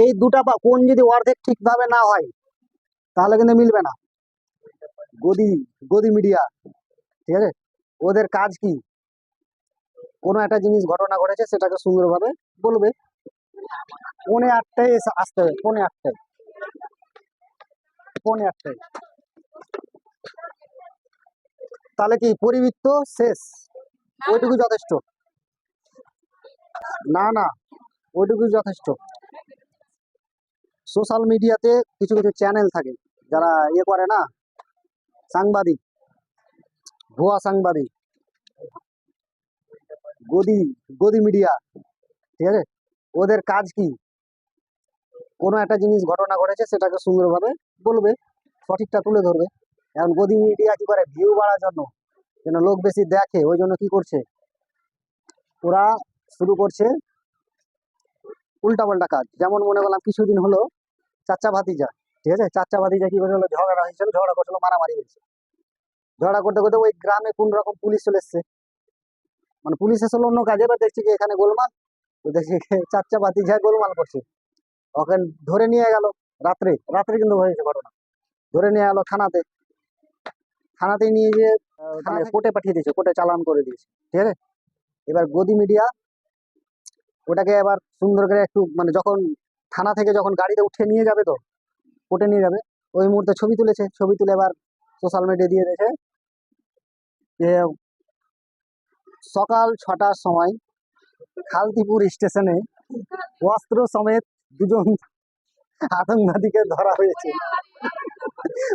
এই দুটা বা কোন যদি অর্ধেক ঠিকভাবে না হয় তাহলে কিন্তু মিলবে না। গদি গদি মিডিয়া ঠিক আছে? ওদের কাজ কি? কোনো একটা জিনিস ঘটনা ঘটেছে সেটাকে সুন্দরভাবে বলবে। পৌনে আটটায় এসে আসতে হবে পৌনে আটটায়। পৌনে আটটায়। তাহলে কি পরিবৃত্ত শেষ? ওইটুকু যথেষ্ট? না না ওইটুকুই যথেষ্ট। সোশ্যাল মিডিয়াতে কিছু কিছু চ্যানেল থাকে। যারা ইয়ে করে না, সাংবাদিক, ভুয়া সাংবাদিক, গদি গদি মিডিয়া, ঠিক আছে? ওদের কাজ কি? কোনো একটা জিনিস ঘটনা ঘটেছে, সেটাকে সুন্দরভাবে বলবে, সঠিকটা তুলে ধরবে। এখন গদি মিডিয়া কি করে? ভিউ বাড়ার জন্য। যেন লোক বেশি দেখে, ওই জন্য কি করছে? ওরা শুরু করছে উল্টাপাল্টা কাজ। যেমন মনে করলাম কিছুদিন হলো চাচা ভাতিজা ঠিক আছে? চাচা ভাতিজা কি করেছিল ঝগড়া হয়েছিল ঝগড়া করছিল মারামারি হয়েছে। ঝগড়া করতে করতে ওই গ্রামে কোন রকম পুলিশ চলে এসছে। মানে পুলিশ এসে অন্য কাজে এবার দেখছি কি এখানে গোলমাল দেখছি চাচা ভাতিজা গোলমাল করছে। ওকে ধরে নিয়ে গেল রাত্রে রাত্রে কিন্তু হয়েছে ঘটনা। ধরে নিয়ে গেল থানাতে। থানাতে নিয়ে গিয়ে মানে কোর্টে পাঠিয়ে দিয়েছে কোর্টে চালান করে দিয়েছে ঠিক আছে? এবার গদি মিডিয়া ওটাকে এবার সুন্দর করে একটু মানে যখন থানা থেকে যখন গাড়িতে উঠে নিয়ে যাবে তো, উঠে নিয়ে যাবে, ওই মুহূর্তে ছবি তুলেছে, ছবি তুলে এবার সোশ্যাল মিডিয়া দিয়ে দিয়েছে যে সকাল ছটার সময় খালতিপুর স্টেশনে অস্ত্র সমেত দুজন আতঙ্কবাদীকে ধরা হয়েছে।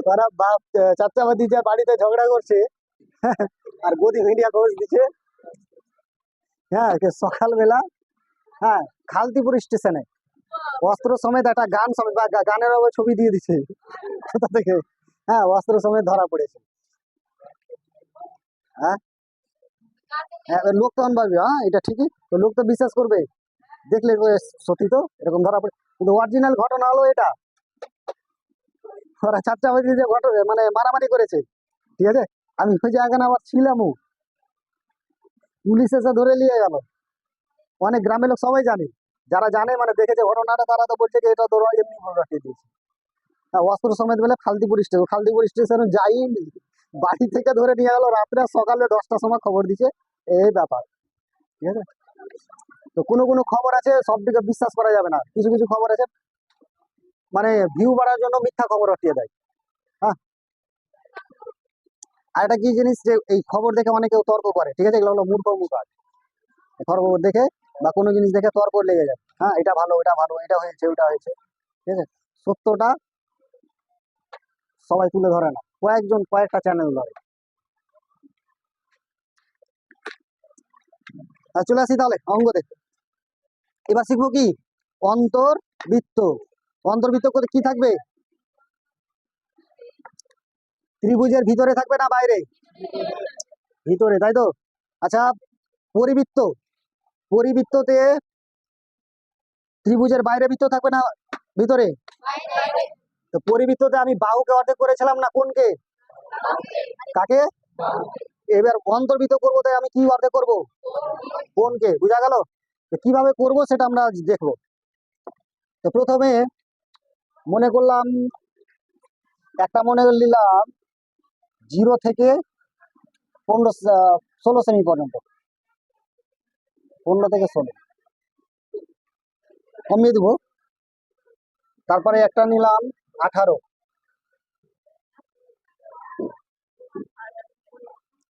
ওরা বাপ চাচাবাদি যে বাড়িতে ঝগড়া করছে, আর গদি মিডিয়া খোঁজ দিচ্ছে। হ্যাঁ সকালবেলা হ্যাঁ খালতিপুর স্টেশনে অস্ত্র সমেত একটা গান সমেত বা গানের ছবি দিয়ে দিচ্ছে কোথা থেকে হ্যাঁ অস্ত্র সমেত ধরা পড়েছে। হ্যাঁ? হ্যাঁ লোক তখন ভাববে হ্যাঁ এটা ঠিকই। তো লোক তো বিশ্বাস করবে। দেখলে সত্যি তো, এরকম ধরা পড়ে কিন্তু অরিজিনাল ঘটনা হলো এটা। ওরা চারটা বাজে যে ঘটনা মানে মারামারি করেছে। ঠিক আছে? আমি ওই জায়গায় আবার ছিলামও পুলিশ এসে ধরে নিয়ে গেল। অনেক গ্রামের লোক সবাই জানে। যারা জানে মানে দেখেছে, ঘটনাটা, তারা তো বলছে যে এটা ধরো এমনি রাখিয়ে দিয়েছে। অস্ত্র সমেত বলে খালদিপুর স্টেশন খালদিপুর স্টেশনে যাইনি বাড়ি থেকে ধরে নিয়ে গেল রাত্রে, সকালে দশটার সময় খবর দিছে এই ব্যাপার। ঠিক আছে? তো কোনো কোনো খবর আছে, সব দিকে বিশ্বাস করা যাবে না। কিছু কিছু খবর আছে মানে ভিউ বাড়ার জন্য মিথ্যা খবর রটিয়ে দেয়। হ্যাঁ? আর একটা কি জিনিস যে, এই খবর দেখে অনেকেও তর্ক করে। ঠিক আছে? এগুলো হলো মূর্খ মুখ কাজ খবর দেখে বা কোনো জিনিস দেখে তর্ক লেগে যায়। হ্যাঁ এটা ভালো এটা ভালো, এটা হয়েছে, ওটা হয়েছে। ঠিক আছে? সত্যটা সবাই তুলে ধরে না। কয়েকজন, কয়েকটা চ্যানেল ধরে। চলে আসি তাহলে অঙ্গতে এবার শিখব কি? অন্তর্বৃত্ত। অন্তর্বৃত্ত করে কি থাকবে? ত্রিভুজের ভিতরে থাকবে না বাইরে? ভিতরে, তাই তো? আচ্ছা পরিবৃত্ত। পরিবৃত্ততে ত্রিভুজের বাইরে বৃত্ত থাকবে না ভিতরে? তো পরিবৃত্ততে আমি বাহুকে অর্ধেক করেছিলাম না কোনকে? কাকে? এবার অন্তর্বৃত্ত করব, তাই আমি কি অর্ধেক করব? কোনকে? বুঝা গেল? কীভাবে করব সেটা আমরা দেখব। তো প্রথমে মনে করলাম, একটা মনে নিলাম, জিরো থেকে পনেরো ষোলো সেমি পর্যন্ত। পনেরো থেকে ষোলো। কমিয়ে দেবো। তারপরে একটা নিলাম আঠারো।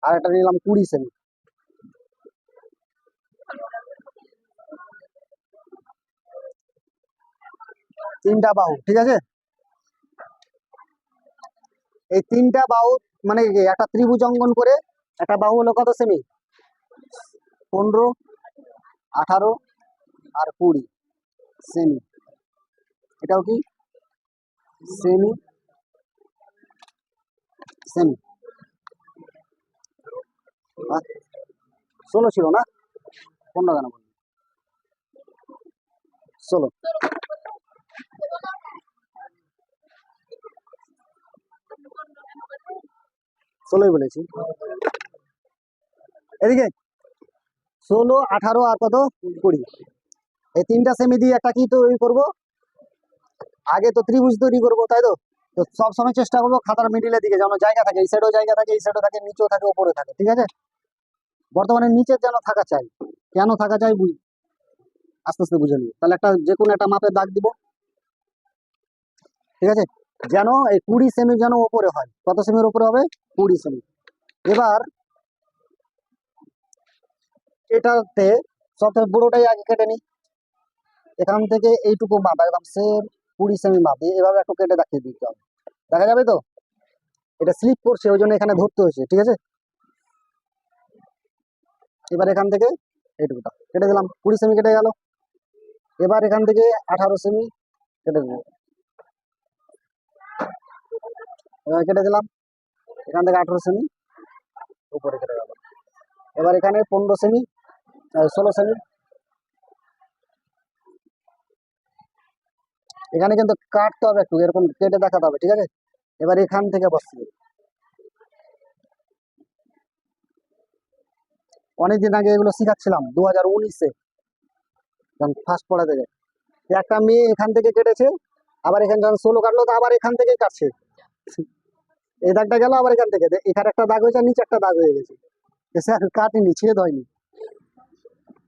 আর একটা নিলাম কুড়ি সেমি। তিনটা বাহু ঠিক আছে? এই তিনটা বাহু মানে একটা ত্রিভুজ অঙ্কন করে, একটা বাহু হলো কত সেমি? পনেরো আঠারো আর কুড়ি সেমি এটাও কি? সেমি সেমি ষোলো ছিল না? পনেরো কেন বললি? ষোলো। ষোলোই বলেছি। এদিকে ষোলো, আঠারো আর কত? কুড়ি। এই তিনটা সেমি দিয়ে একটা কি তৈরি করব? আগে তো ত্রিভুজ তৈরি করব, তাই তো? তো সবসময় চেষ্টা করব খাতার মিডিলের দিকে যেন জায়গা থাকে, এই সাইডেও জায়গা থাকে, এই সাইডেও থাকে, নিচেও থাকে, ওপরে থাকে, ঠিক আছে? বর্তমানে নিচে যেন থাকা চাই, কেন থাকা চাই বুঝ? আস্তে আস্তে বুঝে নিই তাহলে একটা যে কোনো একটা মাপের দাগ দিব। ঠিক আছে? যেন এই কুড়ি সেমি যেন ওপরে হয়। কত সেমির উপরে হবে? কুড়ি সেমি এবার এটাতে সবথেকে বড়োটাই আগে কেটে নিই। এখান থেকে এইটুকু মাপ, একদম সেম কুড়ি সেমি মাপ এভাবে একটু কেটে দেখিয়ে দিতে হবে। দেখা যাবে তো? এটা স্লিপ করছে, ওই জন্য এখানে ধরতে হয়েছে, ঠিক আছে? এবার এখান থেকে এইটুকুটা কেটে দিলাম, কুড়ি সেমি কেটে গেল। এবার এখান থেকে আঠারো সেমি কেটে দেবো। কেটে দিলাম, এখান থেকে আঠারো সেমি উপরে কেটে গেল। এবার এখানে পনেরো সেমি ষোলো সেমি এখানে কিন্তু কাটতে হবে একটু, এরকম কেটে দেখাতে হবে, ঠিক আছে? এবার এখান থেকে হবে অনেকদিন আগে এগুলো শিখাচ্ছিলাম দু হাজার উনিশে ফার্স্ট পড়া থেকে। একটা মেয়ে এখান থেকে কেটেছে, আবার এখানে যখন ষোলো কাটলো, তো আবার এখান থেকেই কাটছে। এই দাগটা গেল আবার এখান থেকে। এখানে একটা দাগ হয়েছে নিচে একটা দাগ হয়ে গেছে। এসে আর কাটিনি ছেদ হয়নি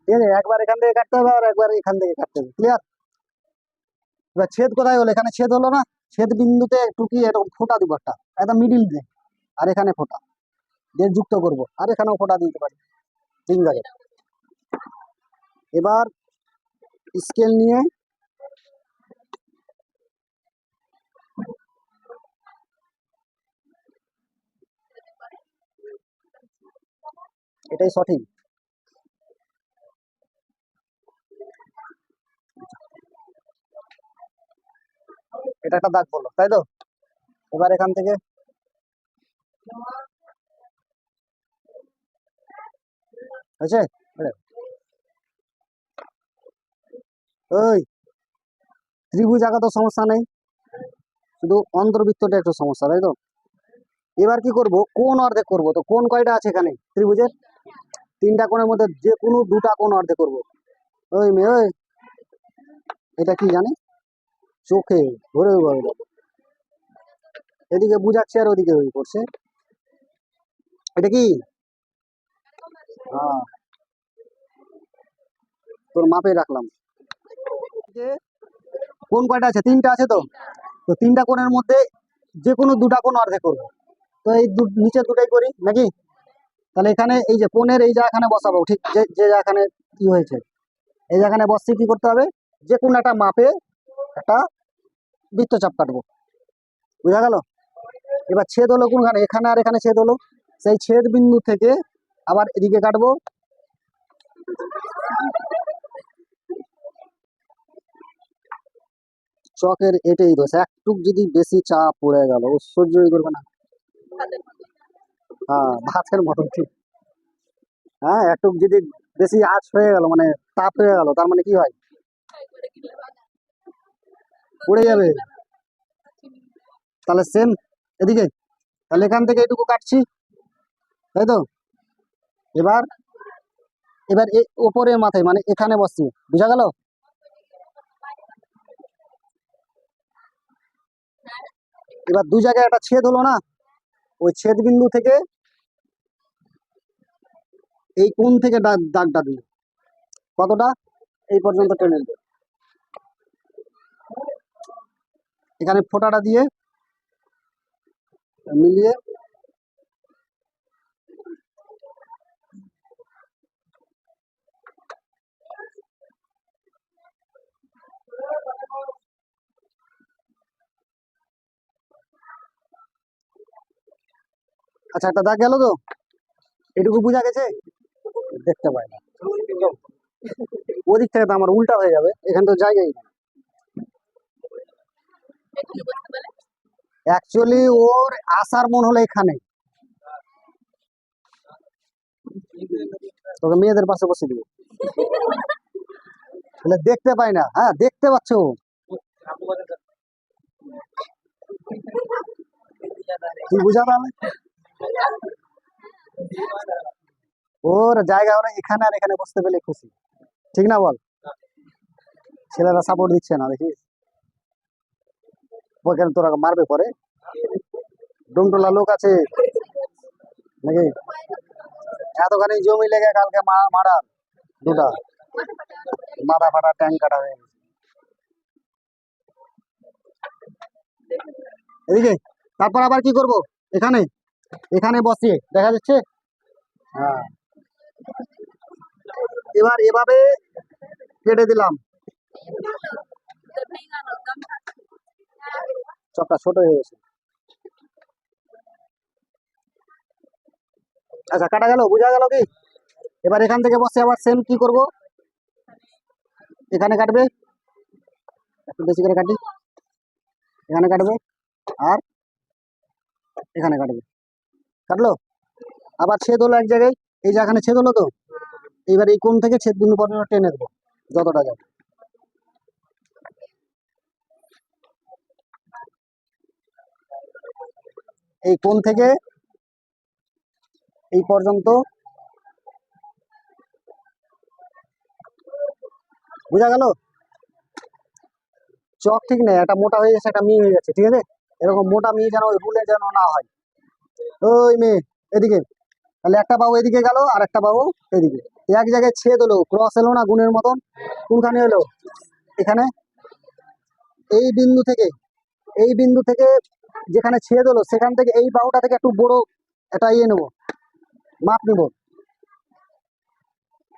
ঠিক আছে একবার এখান থেকে কাটতে হবে, আর একবার এখান থেকে কাটতে হবে। ক্লিয়ার এবার ছেদ কোথায় হলো? এখানে ছেদ হলো না? ছেদ বিন্দুতে একটু কি এরকম ফোঁটা দিব একটা, একদম মিডিল দিয়ে। আর এখানে ফোঁটা। দিয়ে যুক্ত করব। আর এখানেও ফোঁটা দিতে পারি। তিন জায়গায় এবার স্কেল নিয়ে এটাই সঠিক। এটা একটা দাগ পড়ল তাই তো? এবার এখান থেকে। হয়েছে? ওই, ত্রিভুজ আঁকা তো সমস্যা নেই। শুধু অন্তর্বৃত্তটা একটু সমস্যা, তাই তো? এবার কি করব? কোন অর্ধেক করব? তো কোন কয়টা আছে এখানে? ত্রিভুজের? তিনটা কোণের মধ্যে যে কোনো দুটা কোণ অর্ধেক করব। ওই মেয়ে, ওই। এটা কি জানে? চোখে ধরে এদিকে বুঝাচ্ছে আর ওদিকে ওই করছে। এটা কি? হ্যাঁ। তোর মাপে রাখলাম। কোন কয়টা আছে? তিনটা আছে তো? তো তিনটা কোণের মধ্যে যে কোনো দুটা কোণ অর্ধেক করব। তো এই নিচে দুটাই করি, নাকি? তাহলে এখানে এই যে কোণের এই জায়গাখানে বসাবো, ঠিক যে যে জায়গাখানে কি হয়েছে? এই জায়গাখানে বসতে কি করতে হবে? যে কোনো একটা মাপে একটা বৃত্তচাপ কাটবো। বুঝা গেল? এবার ছেদ হলো কোনখানে? এখানে আর এখানে ছেদ হলো। সেই ছেদ বিন্দু থেকে আবার এদিকে কাটবো। চকের এটাই দোষ। একটুক যদি বেশি চাপ পড়ে গেল সহ্যই করবে না। হ্যাঁ ভাতের মতন। ঠিক হ্যাঁ একটু যদি বেশি আঁচ হয়ে গেল মানে তাপ হয়ে গেল, তার মানে কি হয়? পড়ে যাবে। তাহলে সেম এদিকে, তাহলে এখান থেকে এটুকু কাটছি, তাই তো? এবার এবার এই ওপরের মাথায় মানে এখানে বসছি, বুঝা গেল? এবার দু জায়গায় একটা ছেদ হলো না? ওই ছেদ বিন্দু থেকে এই কোন থেকে দাগ- দাগটা দিই কতটা? এই পর্যন্ত টেনে দিই। এখানে ফোটাটা দিয়ে মিলিয়ে আচ্ছা একটা দাগ গেল তো? এটুকু বোঝা গেছে? দেখতে পাই না। ওদিক থেকে তো আমার উল্টা হয়ে যাবে, এখানে তো জায়গাই নেই। অ্যাকচুয়ালি ওর আসার মন হলো এখানে। তোকে মেয়েদের পাশে বসে দিব। তাহলে দেখতে পাই না। হ্যাঁ দেখতে পাচ্ছ। তুই বুঝা তাহলে? ওর জায়গা হলো এখানে আর এখানে বসতে পেলে খুশি। ঠিক না বল? ছেলেরা সাপোর্ট দিচ্ছে না, দেখিস? ওখানে তোরা মারবে পরে। ডুমটোলা লোক আছে। নাকি? এতখানি জমি লেগে কালকে মারা। দুটা। মাথা ফাটা ট্যাঙ্ক কাটা হয়ে এদিকে, তারপর আবার কি করব? এখানে এখানে বসিয়ে দেখা যাচ্ছে? হ্যাঁ। এবার এভাবে কেটে দিলাম। চপটা ছোট হয়ে গেছে। আচ্ছা কাটা গেল, বোঝা গেল কি? এবার এখান থেকে বসে আবার সেম কি করব? এখানে কাটবে? একটু বেশি করে কাটি। এখানে কাটবে আর এখানে কাটবে। কাটলো? আবার ছেদ হলো এক জায়গায়। এই যে এখানে ছেদ হলো তো? এইবার এই কোন থেকে ছেদ বিন্দু পর্যন্ত টেনে দেবো যতটা যাবে। এই কোণ থেকে এই পর্যন্ত। বোঝা গেল? চক ঠিক নেই, একটা মোটা হয়ে গেছে, একটা মি হয়ে গেছে, ঠিক আছে? এরকম মোটা মি যেন ওই রুলে যেন না হয়। ওই মেয়ে, এদিকে। তাহলে একটা বাবু এদিকে গেল, আর একটা বাবু এদিকে। এক জায়গায় ছেদ হলো ক্রস এলো না গুণের মতন? কোনখানে এলো এখানে। এই বিন্দু থেকে, এই বিন্দু থেকে যেখানে ছেদ হলো সেখান থেকে এই বাহুটা থেকে একটু বড় একটা ইয়ে নেব, মাপ নেব।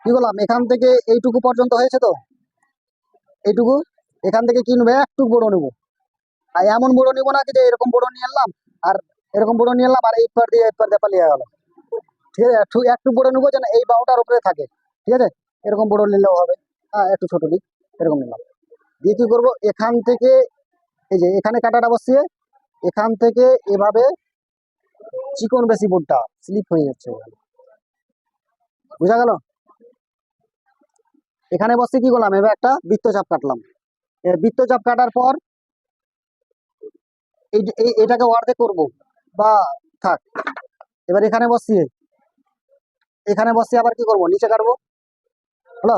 কি বললাম? এখান থেকে এইটুকু পর্যন্ত হয়েছে তো? এইটুকু? এখান থেকে কি নেব? একটু বড় নেব। আর এমন বড় নিবো না যে এরকম বড় নিয়ে এলাম, আর এরকম বড় নিয়ে এলাম, আর এই পার দিয়ে এই পার দিয়ে পালিয়ে গেল। ঠিক আছে? একটু একটু বড় নেব যেন এই বাহুটার উপরে থাকে। ঠিক আছে? এরকম বড় নিলেও হবে। হ্যাঁ একটু ছোট দিক এরকম নিলাম। দিয়ে কি করব? এখান থেকে, এই যে এখানে কাটাটা বসিয়ে এখান থেকে এভাবে চিকন বেশি বোর্ডটা স্লিপ হয়ে যাচ্ছে। বুঝা গেল? এখানে বসে কি করলাম? এবার একটা বৃত্তচাপ কাটলাম। বৃত্তচাপ কাটার পর এই এটাকে অর্ধেক করব বা থাক। এবার এখানে বসিয়ে এখানে বসিয়ে আবার কি করব? নিচে কাটবো। হলো?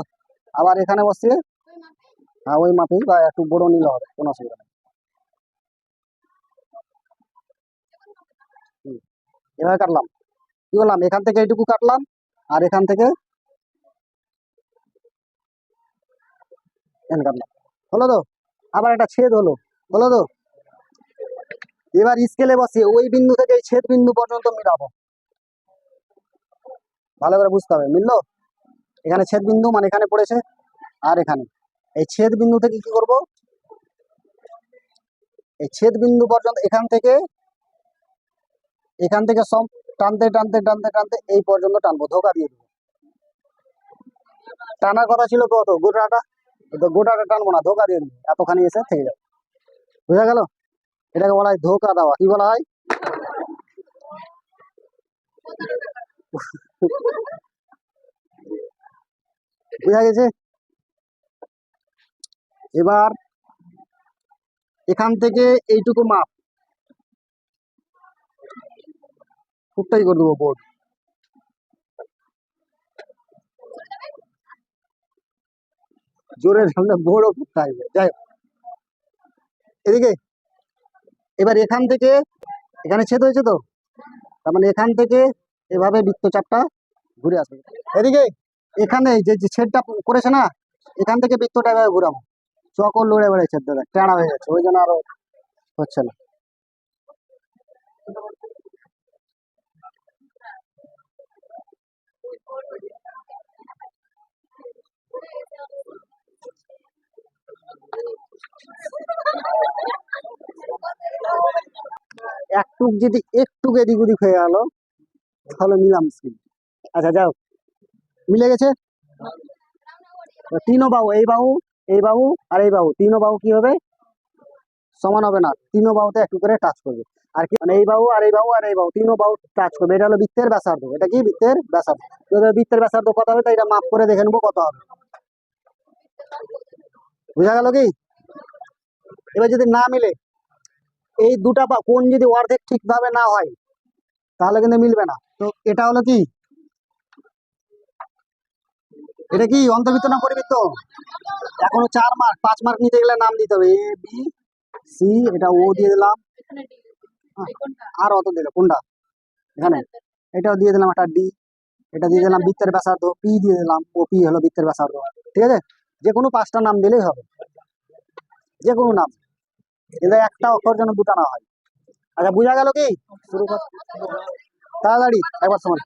আবার এখানে বসিয়ে হ্যাঁ ওই মাপেই বা একটু বড় নিলে হবে, কোনো অসুবিধা নেই। এভাবে কাটলাম। কি বললাম এখান থেকে এইটুকু কাটলাম আর এখান থেকে কাটলাম। হলো তো? আবার একটা ছেদ হলো। হলো তো? এবার স্কেলে বসিয়ে ওই বিন্দু থেকে এই ছেদ বিন্দু পর্যন্ত মিলাবো। ভালো করে বুঝতে হবে। মিললো? এখানে ছেদ বিন্দু মানে এখানে পড়েছে আর এখানে। এই ছেদ বিন্দু থেকে কি করব? এই ছেদ বিন্দু পর্যন্ত এখান থেকে এখান থেকে সব টানতে টানতে টানতে টানতে এই পর্যন্ত টানবো, ধোকা দিয়ে দেবো। টানার কথা ছিল কত? গোটাটা? গোটাটা টানবো না, ধোকা দিয়ে দেবো। এতখানি এসে থেকে যাবে। বুঝা গেল? এটাকে বলা হয় ধোকা দেওয়া। কি বলা হয়? বুঝা গেছে? এবার এখান থেকে এইটুকু মাপ। ফুটটাই করে দেবো, বোর্ড। জোরে সামনে বোর্ডও ফুটতে আসবে, যাই। এদিকে, এবার এখান থেকে, এখানে ছেদ হয়েছে তো? তার মানে এখান থেকে এভাবে বৃত্তচাপটা ঘুরে আসবে। এদিকে, এখানে যে যে ছেদটা করেছে না, এখান থেকে বৃত্তটা এভাবে ঘুরাবো। চকর লড়ে বেড়েছে দাদা টানা হয়ে গেছে ওই জন্য আরও হচ্ছে না। একটুক যদি একটুক এদিক ওদিক হয়ে গেল, তাহলে নিলাম স্কিন আচ্ছা যাও। মিলে গেছে? তিনও বাহু, এই বাহু এই বাহু আর এই বাহু। তিনও বাহু কি হবে? সমান হবে না। তিনও বাহুতে একটু করে টাচ করবে। আর কি? মানে এই বাহু আর এই বাহু আর এই বাহু। তিনও বাহু টাচ করবে। এটা হলো বৃত্তের ব্যাসার্ধ। এটা কি? বৃত্তের ব্যাসার্ধ। বৃত্তের ব্যাসার্ধ কত হবে? তো এটা মাপ করে দেখে নেব কত হবে। বুঝা গেল কি? এবার যদি না মিলে, এই দুটা বা কোন যদি অর্ধেক ঠিকভাবে না হয়, তাহলে কিন্তু মিলবে না। তো এটা হলো কি? এটা কি অন্তর্বৃত্ত না পরিবৃত্ত? এখনও চার মার্ক পাঁচ মার্ক নিতে গেলে নাম দিতে হবে। এ বি সি এটা ও দিয়ে দিলাম। হ্যাঁ, আর অত দিল কোনটা? এখানে। এটাও দিয়ে দিলাম একটা ডি এটা দিয়ে দিলাম বৃত্তের ব্যাসার্ধ। পি দিয়ে দিলাম। ও পি হলো বৃত্তের ব্যাসার্ধ। ঠিক আছে? যে কোনো পাঁচটা নাম দিলেই হবে। যে কোনো নাম। কিন্তু একটা অক্ষর যেন দুটা না হয়। আচ্ছা বোঝা গেল কি? শুরু কর। তাড়াতাড়ি, একবার সময়